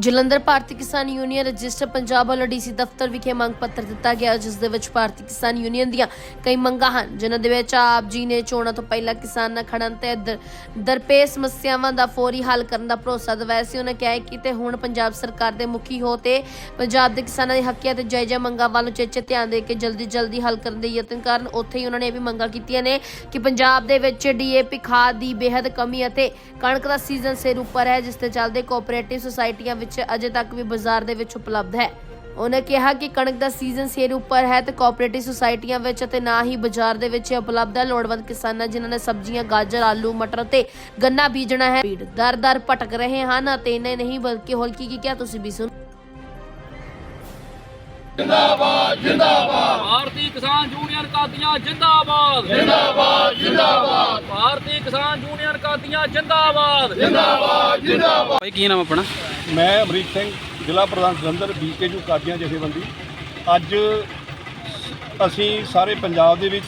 ਜਲੰਧਰ ਭਾਰਤੀ ਕਿਸਾਨ union register Punjab ਵੱਲੋਂ DC ਦਫ਼ਤਰ ਵਿਖੇ ਮੰਗ ਪੱਤਰ ਦਿੱਤਾ ਗਿਆ, ਜਿਸ ਦੇ ਵਿੱਚ ਭਾਰਤੀ ਕਿਸਾਨ ਯੂਨੀਅਨ ਦੀਆਂ ਕਈ ਮੰਗਾਂ ਹਨ, ਜਿਨ੍ਹਾਂ ਦੇ ਵਿੱਚ ਆਪ ਜੀ ਨੇ ਚੋਣਾਂ ਤੋਂ ਪਹਿਲਾਂ ਕਿਸਾਨਾਂ ਖੜਨ ਤੇ ਦਰ- ਦਰਪੇਸ਼ ਸਮੱਸਿਆਵਾਂ ਦਾ ਫੌਰੀ ਹੱਲ ਕਰਨ ਦਾ ਭਰੋਸਾ ਦਿਵਾਇਆ ਸੀ। ਉਹਨਾਂ ਕਿਹਾ ਕਿ ਤੇ ਹੁਣ ਪੰਜਾਬ ਸਰਕਾਰ ਦੇ ਮੁਖੀ ਹੋ ਤੇ ਪੰਜਾਬ ਦੇ ਕਿਸਾਨਾਂ ਦੇ ਹੱਕਾਂ ਤੇ ਜਾਇਜ਼ਾ ਮੰਗਾਂ ਵੱਲ ਉਚੇਚੇ ਧਿਆਨ ਦੇ ਕੇ ਜਲਦੀ ਜਲਦੀ ਹੱਲ ਕਰਨ ਦੇ ਯਤਨ ਕਰਨ, ਉੱਥੇ ਹੀ ਉਹਨਾਂ ਨੇ ਇਹ ਵੀ ਮੰਗਾਂ ਕੀਤੀਆਂ ਨੇ ਕਿ ਪੰਜਾਬ ਦੇ ਵਿੱਚ ਡੀਏਪੀ ਖਾਦ ਦੀ ਬੇहद ਕਮੀ ਅਤੇ ਕਣਕ ਦਾ ਸੀਜ਼ਨ ਸਿਰ ਉੱਪਰ ਹੈ, ਜਿਸ ਤੇ ਚੱਲਦੇ ਕੋਆਪਰੇਟਿਵ ਸੁਸਾਇਟੀਆਂ ਵਿੱਚ ਅਜੇ ਤੱਕ ਵੀ ਬਾਜ਼ਾਰ ਦੇ ਵਿੱਚ ਉਪਲਬਧ ਹੈ। ਉਹਨੇ ਕਿਹਾ ਕਿ ਕਣਕ ਦਾ ਸੀਜ਼ਨ ਸਿਰ ਉੱਪਰ ਹੈ ਤੇ ਕੋਆਪਰੇਟਿਵ ਸੁਸਾਇਟੀਆਂ ਵਿੱਚ ਅਤੇ ਨਾ ਹੀ ਬਾਜ਼ਾਰ ਦੇ ਵਿੱਚ ਉਪਲਬਧ ਹੈ। ਲੋੜਵੰਦ ਕਿਸਾਨਾਂ ਜਿਨ੍ਹਾਂ ਨੇ ਸਬਜ਼ੀਆਂ ਗਾਜਰ ਆਲੂ ਮਟਰ ਤੇ ਗੰਨਾ ਬੀਜਣਾ ਹੈ ਭੀੜ ਦਰ ਦਰ ਭਟਕ ਰਹੇ ਹਨ ਅਤੇ ਇਹਨੇ ਨਹੀਂ ਬਲਕਿ ਹੋਰ ਕੀ ਕੀ ਕਿਹਾ ਤੁਸੀਂ ਵੀ ਸੁਣੋ। ਭਾਰਤੀ ਕਿਸਾਨ ਯੂਨੀਅਨ ਕਾਦੀਆਂ ਜਿੰਦਾਬਾਦ। ਜਿੰਦਾਬਾਦ ਜਿੰਦਾਬਾਦ। ਭਾਰਤੀ ਕਿਸਾਨ ਯੂਨੀਅਨ ਕਾਦੀਆਂ ਜਿੰਦਾਬਾਦ। ਭਾਈ ਕੀ ਨਾਮ ਆਪਣਾ? ਮੈਂ ਅਮਰੀਕ ਸਿੰਘ, ਜ਼ਿਲ੍ਹਾ ਪ੍ਰਧਾਨ ਜਲੰਧਰ ਬੀਕੇਯੂ ਕਾਦੀਆਂ ਜਥੇਬੰਦੀ। ਅੱਜ ਅਸੀਂ ਸਾਰੇ ਪੰਜਾਬ ਦੇ ਵਿੱਚ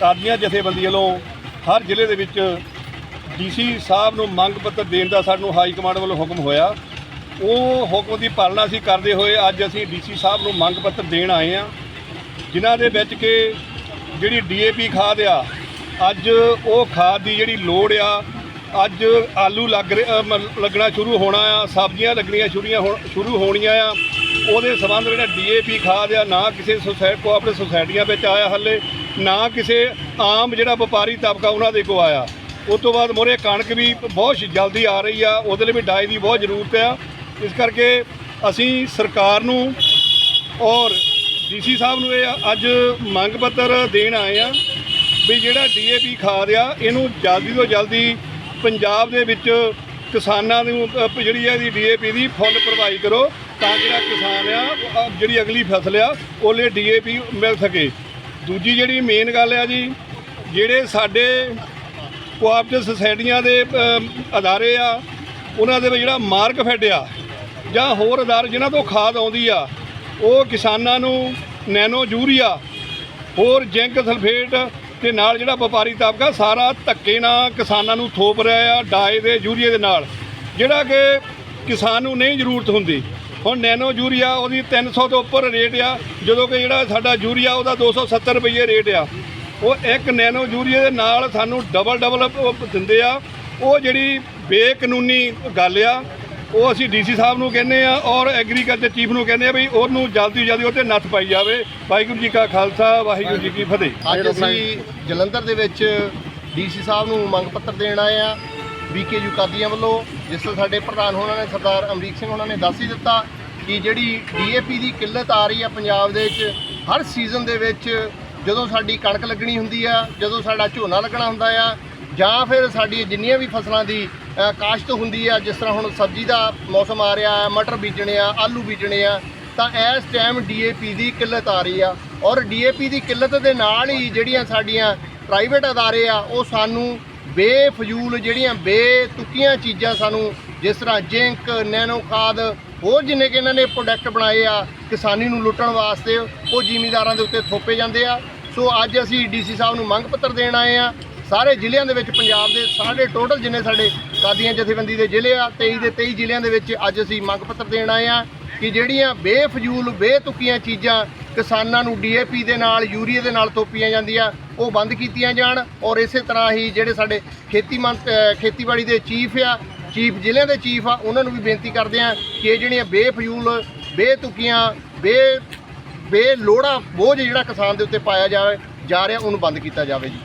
ਕਾਦੀਆਂ ਜਥੇਬੰਦੀ ਵੱਲੋਂ ਹਰ ਜ਼ਿਲ੍ਹੇ ਦੇ ਵਿੱਚ ਡੀਸੀ ਸਾਹਿਬ ਨੂੰ ਮੰਗ ਪੱਤਰ ਦੇਣ ਦਾ ਸਾਨੂੰ ਹਾਈ ਕਮਾਂਡ ਵੱਲੋਂ ਹੁਕਮ ਹੋਇਆ। ਉਹ ਹੁਕਮ ਦੀ ਪਾਲਣਾ ਅਸੀਂ ਕਰਦੇ ਹੋਏ ਅੱਜ ਅਸੀਂ ਡੀਸੀ ਸਾਹਿਬ ਨੂੰ ਮੰਗ ਪੱਤਰ ਦੇਣ ਆਏ ਹਾਂ, ਜਿਨ੍ਹਾਂ ਦੇ ਵਿੱਚ ਕਿ ਜਿਹੜੀ ਡੀਏਪੀ ਖਾਦ ਆ, ਅੱਜ ਉਹ ਖਾਦ ਦੀ ਜਿਹੜੀ ਲੋੜ ਆ ਅੱਜ ਆਲੂ ਲੱਗ ਰਿਹਾ ਮ- ਲੱਗਣਾ ਸ਼ੁਰੂ ਹੋਣਾ ਆ, ਸਬਜ਼ੀਆਂ ਲੱਗਣੀਆਂ ਸ਼ੁਰੀਆਂ ਹੋ- ਸ਼ੁਰੂ ਹੋਣੀਆਂ ਆ। ਉਹਦੇ ਸੰਬੰਧ ਜਿਹੜਾ ਡੀਏਪੀ ਖਾਦ ਆ, ਨਾ ਕਿਸੇ ਸੁਸਾਇਟੀ ਆਪਣੇ ਸੁਸਾਇਟੀਆਂ ਵਿੱਚ ਆਇਆ ਹੱਲੇ, ਨਾ ਕਿਸੇ ਆਮ ਜਿਹੜਾ ਵਪਾਰੀ ਤਬਕਾ ਉਹਨਾਂ ਦੇ ਕੋ ਆਇਆ। ਉਸ ਤੋਂ ਬਾਅਦ ਮੋਰੇ ਕਣਕ ਵੀ ਬਹੁਤ ਜਲਦੀ ਆ ਰਹੀ ਆ, ਉਹਦੇ ਲਈ ਵੀ ਡਾਈ ਦੀ ਬਹੁਤ ਜ਼ਰੂਰਤ ਆ। ਇਸ ਕਰਕੇ ਅਸੀਂ ਸਰਕਾਰ ਨੂੰ ਔਰ ਡੀਸੀ ਸਾਹਿਬ ਨੂੰ ਇਹ ਅੱਜ ਮੰਗ ਪੱਤਰ ਦੇਣ ਆਏ ਆ ਵੀ ਜਿਹੜਾ ਡੀਏਪੀ ਖਾਦ ਆ, ਇਹਨੂੰ ਜਲਦੀ ਤੋਂ ਜਲਦੀ ਪੰਜਾਬ ਦੇ ਵਿੱਚ ਕਿਸਾਨਾਂ ਨੂੰ ਅ, ਜਿਹੜੀ ਹੈ ਇਹਦੀ ਡੀਏਪੀ ਦੀ ਫੁੱਲ ਭਰਵਾਈ ਕਰੋ ਤਾਂ ਜਿਹੜਾ ਕਿਸਾਨ ਆ ਉਹ, ਅ, ਜਿਹੜੀ ਅਗਲੀ ਫਸਲ ਆ ਉਹਲੇ ਡੀਏਪੀ ਮਿਲ ਸਕੇ। ਦੂਜੀ ਜਿਹੜੀ ਮੇਨ ਗੱਲ ਆ ਜੀ ਜਿਹੜੇ ਸਾਡੇ ਕੋਆਪਰੇਟਿਵ ਸੁਸਾਇਟੀਆਂ ਦੇ ਅਮ, ਅਦਾਰੇ ਆ ਉਹਨਾਂ ਦੇ ਵਿੱਚ ਜਿਹੜਾ ਮਾਰਕ ਫੈਡ ਆ ਜਾਂ ਹੋਰ ਅਦਾਰੇ ਜਿਨ੍ਹਾਂ ਤੋਂ ਖਾਦ ਆਉਂਦੀ ਆ ਉਹ ਕਿਸਾਨਾਂ ਨੂੰ ਨੈਨੋ ਯੂਰੀਆ ਹੋਰ ਜ਼ਿੰਕ ਸਲਫੇਟ ਤੇ ਨਾਲ ਜਿਹੜਾ ਵਪਾਰੀ ਤਬਕਾ, ਸਾਰਾ ਧੱਕੇ ਨਾਲ ਕਿਸਾਨਾਂ ਨੂੰ ਥੋਪ ਰਿਹਾ ਆ, ਡਾਏ ਦੇ, ਯੂਰੀਏ ਦੇ ਨਾਲ। ਜਿਹੜਾ ਕਿ ਕਿਸਾਨ ਨੂੰ ਨਹੀਂ ਜ਼ਰੂਰਤ ਹੁੰਦੀ। ਹੁਣ ਨੈਨੋ ਯੂਰੀਆ ਉਹਦੀ 300 ਤੋਂ ਉੱਪਰ ਰੇਟ ਆ। ਜਦੋਂ ਕਿ ਜਿਹੜਾ ਸਾਡਾ ਯੂਰੀਆ, ਉਹਦਾ 270 ਰੁਪਏ ਰੇਟ ਆ। ਉਹ ਇੱਕ ਨੈਨੋ ਯੂਰੀਆ ਦੇ ਨਾਲ ਸਾਨੂੰ ਡਬਲ ਡਬਲ ਦਿੰਦੇ ਆ। ਉਹ ਜਿਹੜੀ ਬੇਕਾਨੂੰਨੀ ਗੱਲ ਆ ਉਹ ਅਸੀਂ ਡੀਸੀ ਸਾਹਿਬ ਨੂੰ ਕਹਿੰਦੇ ਆ ਔਰ ਐਗਰੀਕਲਚਰ ਚੀਫ ਨੂੰ ਕਹਿੰਦੇ ਆ ਵੀ ਉਹਨੂੰ ਜਲਦੀ ਤੋਂ ਜਲਦੀ ਉਹ 'ਤੇ ਨੱਥ ਪਾਈ ਜਾਵੇ। ਵਾਹਿਗੁਰੂ ਜੀ ਕਾ ਖਾਲਸਾ ਵਾਹਿਗੁਰੂ ਜੀ ਕੀ ਫਤਿਹ। ਅੱਜ ਅਸੀਂ ਜਲੰਧਰ ਦੇ ਵਿੱਚ ਡੀਸੀ ਸਾਹਿਬ ਨੂੰ ਮੰਗ ਪੱਤਰ ਦੇਣ ਆਏ ਆ ਬੀਕੇਯੂ ਕਾਦੀਆਂ ਵੱਲੋਂ ਜਿਸ ਤੋਂ ਸਾਡੇ ਪ੍ਰਧਾਨ ਹੋਣਾ ਨੇ ਸਰਦਾਰ ਅਮਰੀਕ ਸਿੰਘ ਉਹਨਾਂ ਨੇ ਦੱਸ ਹੀ ਦਿੱਤਾ ਕਿ ਜਿਹੜੀ ਡੀਏਪੀ ਦੀ ਕਿੱਲਤ ਆ ਰਹੀ ਆ ਪੰਜਾਬ ਦੇ ਵਿੱਚ ਹਰ ਸੀਜ਼ਨ ਦੇ ਵਿੱਚ ਜਦੋਂ ਸਾਡੀ ਕਣਕ ਲੱਗਣੀ ਹੁੰਦੀ ਆ ਜਦੋਂ ਸਾਡਾ ਝੋਨਾ ਲੱਗਣਾ ਹੁੰਦਾ ਆ ਜਾਂ ਫਿਰ ਸਾਡੀ ਜਿੰਨੀਆਂ ਵੀ ਫਸਲਾਂ ਦੀ ਕਾਸ਼ਤ ਹੁੰਦੀ ਆ, ਜਿਸ ਤਰ੍ਹਾਂ ਹੁਣ ਸਬਜ਼ੀ ਦਾ ਮੌਸਮ ਆ ਰਿਹਾ ਹੈ ਮਟਰ ਬੀਜਣੇ ਆ, ਆਲੂ ਬੀਜਣੇ ਆ, ਤਾਂ ਇਸ ਟਾਈਮ ਡੀਏਪੀ ਦੀ ਕਿੱਲਤ ਆ ਰਹੀ ਆ। ਔਰ ਡੀਏਪੀ ਦੀ ਕਿੱਲਤ ਦੇ ਨਾਲ ਹੀ ਜਿਹੜੀਆਂ ਸਾਡੀਆਂ ਪ੍ਰਾਈਵੇਟ ਅਦਾਰੇ ਆ, ਉਹ ਸਾਨੂੰ ਬੇਫਜ਼ੂਲ ਜਿਹੜੀਆਂ ਬੇਤੁਕੀਆਂ ਚੀਜ਼ਾਂ ਸਾਨੂੰ ਜਿਸ ਤਰ੍ਹਾਂ ਜਿੰਕ, ਨੈਨੋ ਖਾਦ, ਹੋਰ ਜਿੰਨੇ ਕਿ ਇਹਨਾਂ ਨੇ ਪ੍ਰੋਡਕਟ ਬਣਾਏ ਆ, ਕਿਸਾਨੀ ਨੂੰ ਲੁੱਟਣ ਵਾਸਤੇ, ਉਹ ਜ਼ਿਮੀਦਾਰਾਂ ਦੇ ਉੱਤੇ ਥੋਪੇ ਜਾਂਦੇ ਆ। ਸੋ ਅੱਜ ਅਸੀਂ ਡੀਸੀ ਸਾਹਿਬ ਨੂੰ ਮੰਗ ਪੱਤਰ ਦੇਣ ਆਏ ਆ। ਸਾਰੇ ਜ਼ਿਲ੍ਹਿਆਂ ਦੇ ਵਿੱਚ ਪੰਜਾਬ ਦੇ ਸਾਡੇ ਟੋਟਲ ਜਿੰਨੇ ਸਾਡੇ ਕਾਦੀਆਂ ਜਥੇਬੰਦੀ ਦੇ ਜ਼ਿਲ੍ਹੇ ਆ 23 ਦੇ 23 ਜ਼ਿਲ੍ਹਿਆਂ ਦੇ ਵਿੱਚ ਅੱਜ ਅਸੀਂ ਮੰਗ ਪੱਤਰ ਦੇਣ ਆਏ ਆ ਕਿ ਜਿਹੜੀਆਂ ਬੇਫਜ਼ੂਲ, ਬੇਤੁਕੀਆਂ ਚੀਜ਼ਾਂ ਕਿਸਾਨਾਂ ਨੂੰ ਡੀਏਪੀ ਦੇ ਨਾਲ ਯੂਰੀਆ ਦੇ ਨਾਲ ਤੋਪੀਆਂ ਜਾਂਦੀਆਂ, ਉਹ ਬੰਦ ਕੀਤੀਆਂ ਜਾਣ ਔਰ ਇਸੇ ਤਰ੍ਹਾਂ ਹੀ ਜਿਹੜੇ ਸਾਡੇ ਖੇਤੀ ਮੰਤ- ਖੇਤੀਬਾੜੀ ਦੇ ਚੀਫ ਆ, ਚੀਫ ਜ਼ਿਲ੍ਹਿਆਂ ਦੇ ਚੀਫ ਆ, ਉਹਨਾਂ ਨੂੰ ਵੀ ਬੇਨਤੀ ਕਰਦੇ ਆ ਕਿ ਇਹ ਜਿਹੜੀਆਂ ਬੇਫਜ਼ੂਲ, ਬੇਤੁਕੀਆਂ ਬੇ ਬੇ, ਬੇਲੋੜਾ ਬੋਝ ਜਿਹੜਾ ਕਿਸਾਨ ਦੇ ਉੱਤੇ ਪਾਇਆ ਜਾਵੇ, ਜਾ ਰਿਹਾ, ਉਹਨੂੰ ਬੰਦ ਕੀਤਾ ਜਾਵੇ ਜੀ।